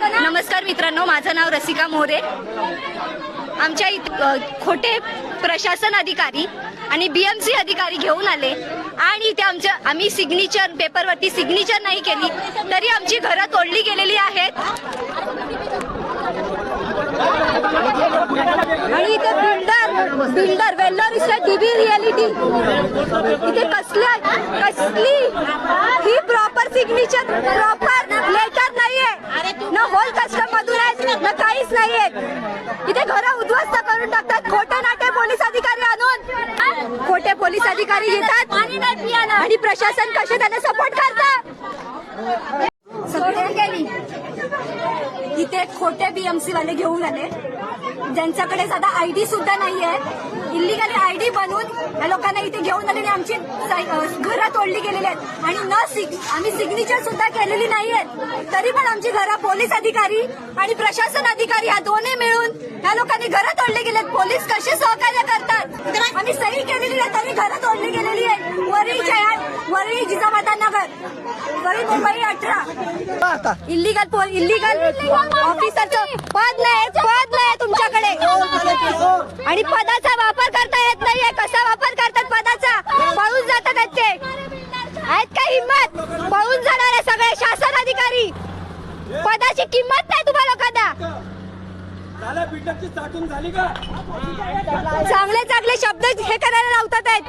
नमस्कार मित्रांनो माझं नाव रसिका मोरे. आमच्या इथ खोटे प्रशासन अधिकारी आणि बीएमसी अधिकारी घेऊन आले. आणि इथे आमच्या आम्ही सिग्नेचर पेपरवरती सिग्नेचर नाही केली तरी आमची घरं तोडली गेलेली आहेत. आणि इथे builder builder Vellore estate DB realty इथे कसल्या कसली ही प्रॉपर सिग्नेचर प्रॉपर पोलीस नाही आहेत इथे घर उद्ध्वस्त करून टाकतात. खोटे नाटे पोलीस अधिकारी आणून. खोटे पोलीस अधिकारी येतात. आणि प्रशासन कसे त्यांना सपोर्ट करतात इथे खोटे बीएमसी वाले घेऊन आले. ज्यांच्याकडे साधा आयडी सुद्धा नाहीये. इलिगली आयडी बनवून या लोकांना इथे घेऊन आले आमची घरं तोडली गेलेली आहेत. आणि न सिग आम्ही सिग्नेचर सुद्धा केलेली नाहीयेत तरी पण आमची घरं पोलीस अधिकारी आणि प्रशासन अधिकारी या दोन्ही मिळून या लोकांनी घरं तोडली गेलेत. पोलीस कसे सहकार्य करतात? आम्ही सही केलेली आहे तरी घरं तोडली गेलेली आहेत. वरळीच्या जयात वरळी जिजामाता नगर वरळी मुंबई अठरा. इलिगल पोल इलिगल ऑफिसरचं पद नाही पद नाही तुमच्याकडे. आणि पदाचा वापर करता येत नाहीये कसा वापर करतात पदाचा पळून जातात आहेत ते आहेत का हिंमत पळून जाणारे सगळे शासन अधिकारी. पदाची किंमत नाही तुम्हाला कदा चांगले चांगले शब्द हे करायला लावतात आहेत.